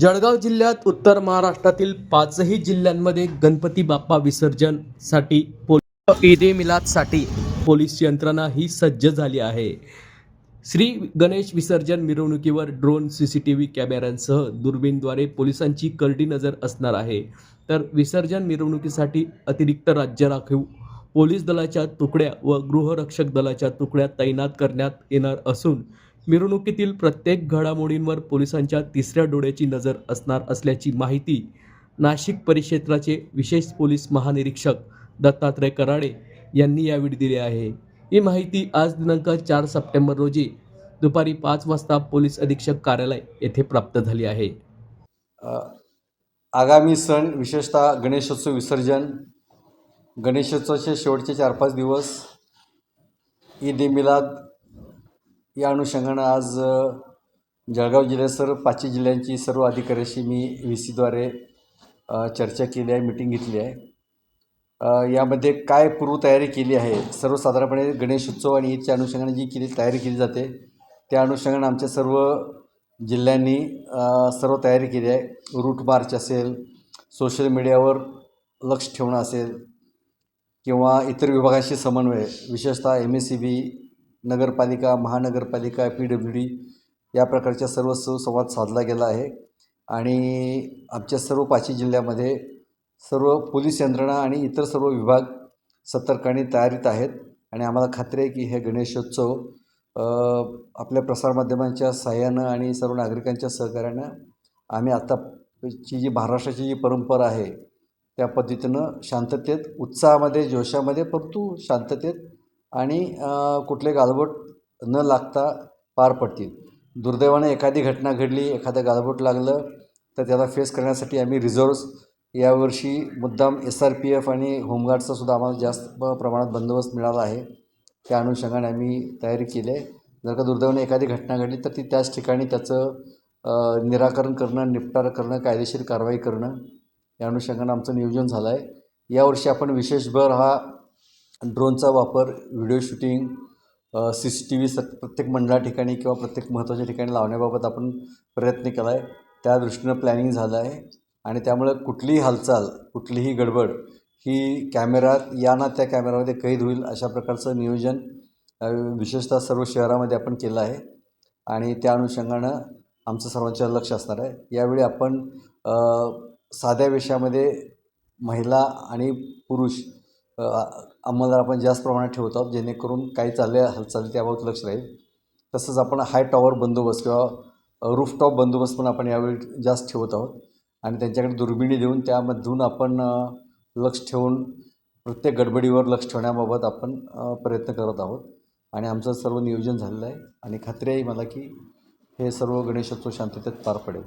जळगाव जिल्ह्यात उत्तर महाराष्ट्रातील पाचही जिल्ह्यांमध्ये गणपती बाप्पा विसर्जनसाठी पोल ईद ए मिलादसाठी पोलीस यंत्रणा ही सज्ज झाली आहे. श्री गणेश विसर्जन मिरवणुकीवर drone C C T V कॅमेऱ्यांसह दुर्बीनद्वारे पोलिसांची करडी नजर असणार आहे. तर विसर्जन मिरवणुकीसाठी अतिरिक्त राज्य राखीव पोलीस दलाच्या तुकड्या व गृहरक्षक दलाच्या तुकड्या तैनात करण्यात येणार असून मिरवणुकीतील प्रत्येक घडामोडींवर पोलिसांच्या तिसऱ्या डोळ्याची नजर असणार असल्याची माहिती नाशिक परिक्षेत्राचे विशेष पोलीस महानिरीक्षक दत्तात्रय कराडे यांनी यावेळी दिली आहे. ही माहिती आज दिनांक चार सप्टेंबर रोजी दुपारी पाच वाजता पोलीस अधीक्षक कार्यालय येथे प्राप्त झाली आहे. आगामी सण विशेषतः गणेशोत्सव विसर्जन गणेशोत्सवाचे शेवटचे चार पाच दिवस ईद ए मिलाद या अनुषंगानं आज जळगाव जिल्ह्यासह पाचही जिल्ह्यांची सर्व अधिकाऱ्याशी मी व्ही सीद्वारे चर्चा केली आहे मिटिंग घेतली आहे. यामध्ये काय पूर्वतयारी केली आहे सर्वसाधारणपणे गणेशोत्सव आणि ईदच्या अनुषंगाने जी केली तयारी केली जाते त्या अनुषंगानं आमच्या सर्व जिल्ह्यांनी सर्व तयारी केली आहे. रूट मार्च असेल सोशल मीडियावर लक्ष ठेवणं असेल किंवा इतर विभागांशी समन्वय विशेषतः एम एस सी बी नगरपालिका महानगरपालिका पी डब्ल्यू डी या प्रकारच्या सर्व सुसंवाद साधला गेला आहे. आणि आमच्या सर्व पाचही जिल्ह्यामध्ये सर्व पोलीस यंत्रणा आणि इतर सर्व विभाग सतर्काने तयारीत आहेत. आणि आम्हाला खात्री आहे की हे गणेशोत्सव आपल्या प्रसारमाध्यमांच्या सहाय्यानं आणि सर्व नागरिकांच्या सहकार्यानं आम्ही आत्ताची जी महाराष्ट्राची जी परंपरा आहे त्या पद्धतीनं शांततेत उत्साहामध्ये जोशामध्ये परंतु शांततेत आणि कुठले गालबोट न लागता पार पडतील. दुर्दैवाने एखादी घटना घडली एखादं गालबोट लागलं तर त्याला फेस करण्यासाठी आम्ही रिझर्व्स यावर्षी मुद्दाम एस आर पी एफ आणि होमगार्डचा सुद्धा आम्हाला जास्त प्रमाणात बंदोबस्त मिळाला आहे. त्या अनुषंगाने आम्ही तयारी केली आहे. जर का दुर्दैवाने एखादी घटना घडली तर ती त्याच ठिकाणी त्याचं निराकरण करणं निपटारा करणं कायदेशीर कारवाई करणं या अनुषंगानं आमचं नियोजन झालं आहे. यावर्षी आपण विशेष भर हा ड्रोनचा वापर video shooting C C T V स प्रत्येक मंडळा ठिकाणी किंवा प्रत्येक महत्त्वाच्या ठिकाणी लावण्याबाबत आपण प्रयत्न केला आहे त्या दृष्टीनं प्लॅनिंग झालं आहे आणि त्यामुळं कुठलीही हालचाल कुठलीही गडबड ही कॅमेरात या ना त्या कॅमेरामध्ये कैद होईल अशा प्रकारचं नियोजन विशेषतः सर्व शहरामध्ये आपण केलं आहे. आणि त्या अनुषंगानं आमचं सर्वांच्या लक्ष असणार आहे. यावेळी आपण साध्या वेशामध्ये महिला आणि पुरुष अंमलदार आपण जास्त प्रमाणात ठेवत आहोत जेणेकरून काही चालल्या हालचाली त्याबाबत लक्ष राहील. तसंच आपण हाय टॉवर बंदोबस्त किंवा रूफटॉप बंदोबस्त पण आपण यावेळी जास्त ठेवत आहोत. आणि त्यांच्याकडे दुर्बिणी देऊन त्यामधून आपण लक्ष ठेवून प्रत्येक गडबडीवर लक्ष ठेवण्याबाबत आपण प्रयत्न करत आहोत. आणि आमचं सर्व नियोजन झालेलं आहे. आणि खात्री आहे मला की हे सर्व गणेशोत्सव शांततेत पार पडेल.